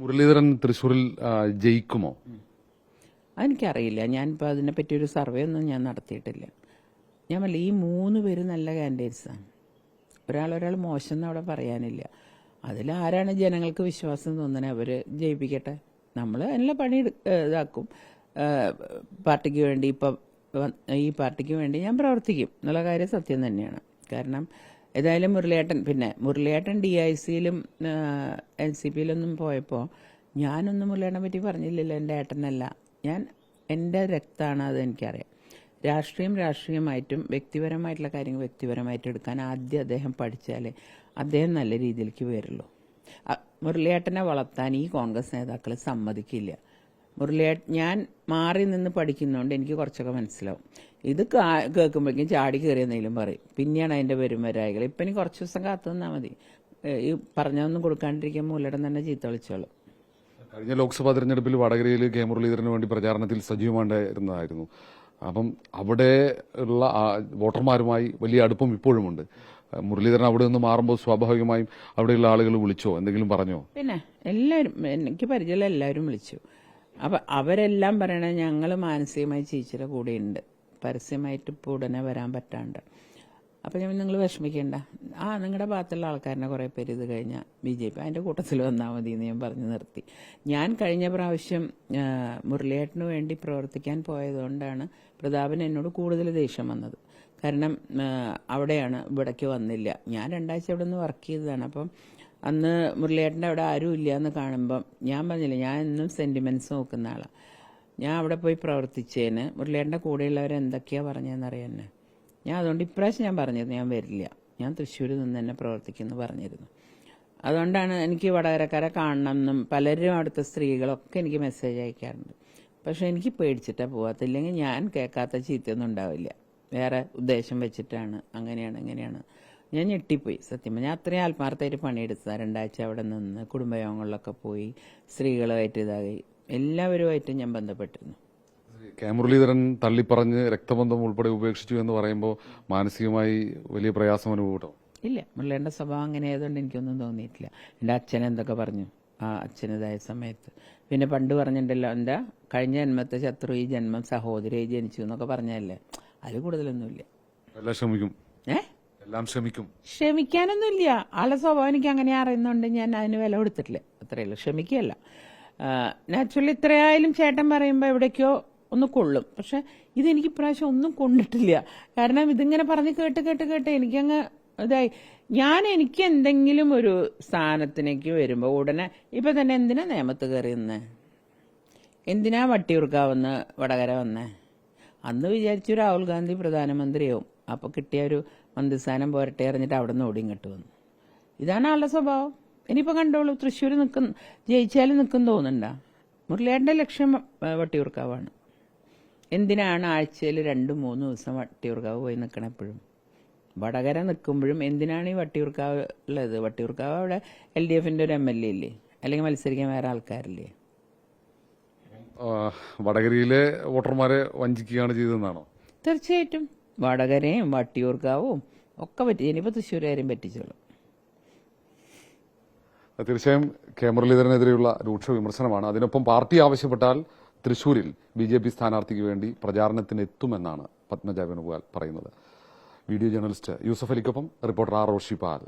മുരളീധരൻ തൃശൂരിൽ ജയിക്കുമോ? അതെനിക്കറിയില്ല. ഞാനിപ്പോൾ അതിനെപ്പറ്റി ഒരു സർവേ ഒന്നും ഞാൻ നടത്തിയിട്ടില്ല. ഞാൻ പറയില്ല ഈ മൂന്ന് പേര് നല്ല കാൻഡിഡേറ്റ്സാണ് ഒരാൾ ഒരാൾ മോശം എന്ന് അവിടെ പറയാനില്ല. അതിൽ ആരാണ് ജനങ്ങൾക്ക് വിശ്വാസം തോന്നുന്നത് അവർ ജയിപ്പിക്കട്ടെ. നമ്മൾ നല്ല പണി ഇതാക്കും. പാർട്ടിക്ക് വേണ്ടി ഇപ്പം ഈ പാർട്ടിക്ക് വേണ്ടി ഞാൻ പ്രവർത്തിക്കും എന്നുള്ള കാര്യം സത്യം തന്നെയാണ്. കാരണം ഏതായാലും മുരളിയേട്ടൻ പിന്നെ മുരളിയേട്ടൻ ഡി ഐ സിയിലും എൻ സി പിയിലൊന്നും പോയപ്പോൾ ഞാനൊന്നും മുരളിയേട്ടനെ പറ്റി പറഞ്ഞില്ലല്ലോ എന്റെ ഏട്ടനല്ല. ഞാൻ എന്റെ രക്തമാണ് അത് എനിക്കറിയാം. രാഷ്ട്രീയം രാഷ്ട്രീയമായിട്ടും വ്യക്തിപരമായിട്ടുള്ള കാര്യങ്ങൾ വ്യക്തിപരമായിട്ട് എടുക്കാൻ ആദ്യം അദ്ദേഹം പഠിച്ചാലേ അദ്ദേഹം നല്ല രീതിയിലേക്ക് വരുള്ളൂ. മുരളിയേട്ടനെ വളർത്താൻ ഈ കോൺഗ്രസ് നേതാക്കൾ സമ്മതിക്കില്ല. മുരളിയേട്ട ഞാൻ മാറി നിന്ന് പഠിക്കുന്നതുകൊണ്ട് എനിക്ക് കുറച്ചൊക്കെ മനസ്സിലാവും. ഇത് കേൾക്കുമ്പോഴേക്കും ചാടി കയറി എന്തെങ്കിലും പറയും. പിന്നെയാണ് അതിന്റെ വരും വരായികൾ ഇപ്പം ഇനി കുറച്ച് ദിവസം കാത്തു നിന്നാൽ മതി. ഈ പറഞ്ഞൊന്നും കൊടുക്കാണ്ടിരിക്കാൻ മൂലടം തന്നെ ചീത്ത വിളിച്ചോളൂ. കഴിഞ്ഞ ലോക്സഭാ തെരഞ്ഞെടുപ്പിൽ വടകരയിൽ കെ മുരളീധരന് വേണ്ടി പ്രചാരണത്തിൽ സജീവമായിരുന്നതായിരുന്നു അപ്പം അവിടെ ഉള്ള വോട്ടർമാരുമായി വലിയ അടുപ്പം ഇപ്പോഴുമുണ്ട് മുരളീധരൻ അവിടെ നിന്ന് മാറുമ്പോൾ സ്വാഭാവികമായും അവിടെയുള്ള ആളുകൾ വിളിച്ചോ? എന്തെങ്കിലും പറഞ്ഞോ? പിന്നെ എല്ലാവരും എനിക്ക് പരിചയമുള്ള എല്ലാവരും വിളിച്ചു. അപ്പൊ അവരെല്ലാം പറയണ ഞങ്ങൾ മാനസികമായി ചേച്ചിയുടെ കൂടെയുണ്ട്. പരസ്യമായിട്ട് ഇപ്പോൾ ഉടനെ വരാൻ പറ്റാണ്ട്. അപ്പോൾ ഞാൻ നിങ്ങൾ വിഷമിക്കേണ്ട. ആ നിങ്ങളുടെ ഭാഗത്തുള്ള ആൾക്കാരനെ കുറേ പേര് ഇത് കഴിഞ്ഞാൽ ബി ജെ പി അതിന്റെ കൂട്ടത്തിൽ വന്നാൽ മതി എന്ന് ഞാൻ പറഞ്ഞു നിർത്തി. ഞാൻ കഴിഞ്ഞ പ്രാവശ്യം മുരളിയേട്ടന് വേണ്ടി പ്രവർത്തിക്കാൻ പോയതുകൊണ്ടാണ് പ്രതാപൻ എന്നോട് കൂടുതൽ ദേഷ്യം വന്നത്. കാരണം അവിടെയാണ് ഇവിടേക്ക് വന്നില്ല. ഞാൻ രണ്ടാഴ്ച അവിടെ നിന്ന് വർക്ക് ചെയ്തതാണ്. അപ്പം അന്ന് മുരളിയേട്ടന്റെ അവിടെ ആരും ഇല്ല എന്ന് കാണുമ്പം ഞാൻ പറഞ്ഞില്ല ഞാൻ എന്നും സെന്റിമെന്റ്സ് നോക്കുന്ന ആളാണ് ഞാൻ അവിടെ പോയി പ്രവർത്തിച്ചേന്. മുരളിയേട്ടന്റെ കൂടെയുള്ളവർ എന്തൊക്കെയാ അറിയാനെ ഞാൻ അതുകൊണ്ട് ഇപ്രാവശ്യം ഞാൻ പറഞ്ഞത് ഞാൻ വരില്ല. ഞാൻ തൃശ്ശൂരിൽ നിന്ന് തന്നെ പ്രവർത്തിക്കുന്നു പറഞ്ഞിരുന്നു. അതുകൊണ്ടാണ് എനിക്ക് വടകരക്കാരെ കാണണം എന്നും പലരും അവിടുത്തെ സ്ത്രീകളൊക്കെ എനിക്ക് മെസ്സേജ് അയക്കാറുണ്ട്. പക്ഷെ എനിക്ക് പേടിച്ചിട്ടാ പോവാത്തില്ലെങ്കിൽ ഞാൻ കേൾക്കാത്ത ചീത്തയൊന്നും ഉണ്ടാവില്ല. വേറെ ഉദ്ദേശം വെച്ചിട്ടാണ്. അങ്ങനെയാണ് ഇങ്ങനെയാണ്. ഞാൻ ഞെട്ടിപ്പോയി സത്യം ഞാൻ അത്രയും ആത്മാർത്ഥമായിട്ട് പണിയെടുത്തതാണ് രണ്ടാഴ്ച അവിടെ നിന്ന് കുടുംബയോഗങ്ങളിലൊക്കെ പോയി സ്ത്രീകളുമായിട്ട് ഇതായി. എല്ലാവരുമായിട്ടും ഞാൻ ബന്ധപ്പെട്ടിരുന്നു. കെ മുരളീധരൻ തള്ളിപ്പറഞ്ഞ് രക്തബന്ധം ഉൾപ്പെടെ ഉപേക്ഷിച്ചു എന്ന് പറയുമ്പോൾ മാനസികമായി വലിയ പ്രയാസം അനുഭവപ്പെട്ടോ? ഇല്ല മുരളീധരന്റെ സ്വഭാവം അങ്ങനെ ആയതുകൊണ്ട് എനിക്കൊന്നും തോന്നിയിട്ടില്ല. എന്റെ അച്ഛൻ എന്തൊക്കെ പറഞ്ഞു? ആ അച്ഛനിതായ സമയത്ത്. പിന്നെ പണ്ട് പറഞ്ഞിട്ടുണ്ടല്ലോ എന്താ കഴിഞ്ഞ ജന്മത്തെ ശത്രു ഈ ജന്മം സഹോദരി ജനിച്ചു എന്നൊക്കെ പറഞ്ഞല്ലേ അതിൽ കൂടുതലൊന്നുമില്ല. എല്ലാം ശ്രമിക്കും ഏ? എല്ലാം ശ്രമിക്കും ക്ഷമിക്കാനൊന്നുമില്ല. ആളെ സ്വഭാവം എനിക്ക് അങ്ങനെ അറിയുന്നുണ്ട് ഞാൻ അതിന് വില കൊടുത്തിട്ടില്ല. അത്രയേ ഉള്ളൂ. ക്ഷമിക്കുകയല്ല. നാച്ചുറലി ഇത്രയായാലും ചേട്ടൻ പറയുമ്പോൾ എവിടേക്കോ ഒന്ന് കൊള്ളും. പക്ഷെ ഇതെനിക്ക് ഇപ്രാവശ്യം ഒന്നും കൊണ്ടിട്ടില്ല. കാരണം ഇതിങ്ങനെ പറഞ്ഞ് കേട്ട് കേട്ട് കേട്ട് എനിക്കങ്ങ് ഇതായി. ഞാൻ എനിക്ക് എന്തെങ്കിലും ഒരു സ്ഥാനത്തിനേക്ക് വരുമ്പോൾ ഉടനെ ഇപ്പം തന്നെ എന്തിനാ നിയമത്ത് കയറി എന്തിനാ വട്ടിയൂർക്കാവെന്ന് വടകര വന്നേ? അന്ന് വിചാരിച്ചു രാഹുൽ ഗാന്ധി പ്രധാനമന്ത്രിയാവും. അപ്പോൾ കിട്ടിയ ഒരു മന്ത്രിസ്ഥാനം പോരട്ടെ അറിഞ്ഞിട്ട് അവിടെ നിന്ന് ഓടിയും കെട്ടു വന്നു. ഇതാണ് ആളുടെ സ്വഭാവം. ഇനിയിപ്പോ കണ്ടോളൂ തൃശ്ശൂർ നിൽക്കും ജയിച്ചാലും നിൽക്കും തോന്നണ്ട മുരളിയേട്ടന്റെ ലക്ഷ്യം വട്ടിയൂർക്കാവാണ്. എന്തിനാണ് ആഴ്ചയിൽ രണ്ട് മൂന്ന് ദിവസം വട്ടിയൂർക്കാവ് പോയി നിൽക്കണം എപ്പോഴും? വടകര നിൽക്കുമ്പോഴും എന്തിനാണ് ഈ വട്ടിയൂർക്കാവ് ഉള്ളത്? വട്ടിയൂർക്കാവ് അവിടെ എൽ ഡി എഫിന്റെ ഒരു എം എൽ എ ഇല്ലേ? അല്ലെങ്കിൽ മത്സരിക്കാൻ വേറെ ആൾക്കാരില്ലേ? വടകരയിലെ വോട്ടർമാരെ വഞ്ചിക്കുകയാണ് ചെയ്തതെന്നാണോ? തീർച്ചയായിട്ടും. വടകരയും വട്ടിയൂർക്കാവും ഒക്കെ പറ്റി ഇനിയിപ്പോൾ കാര്യം പറ്റിച്ചോളും. തീർച്ചയായും കെ മുരളീധരനെതിരെയുള്ള രൂക്ഷ വിമർശനമാണ്. അതിനൊപ്പം പാർട്ടി ആവശ്യപ്പെട്ടാൽ തൃശൂരിൽ ബി ജെ പി സ്ഥാനാർത്ഥിക്ക് വേണ്ടി പ്രചാരണത്തിന് എത്തുമെന്നാണ് പത്മജ വേണുഗോപാൽ പറയുന്നത്. വീഡിയോ ജേർണലിസ്റ്റ് യൂസഫ് അലിക്കൊപ്പം റിപ്പോർട്ടർ ആർ റോഷിപാൽ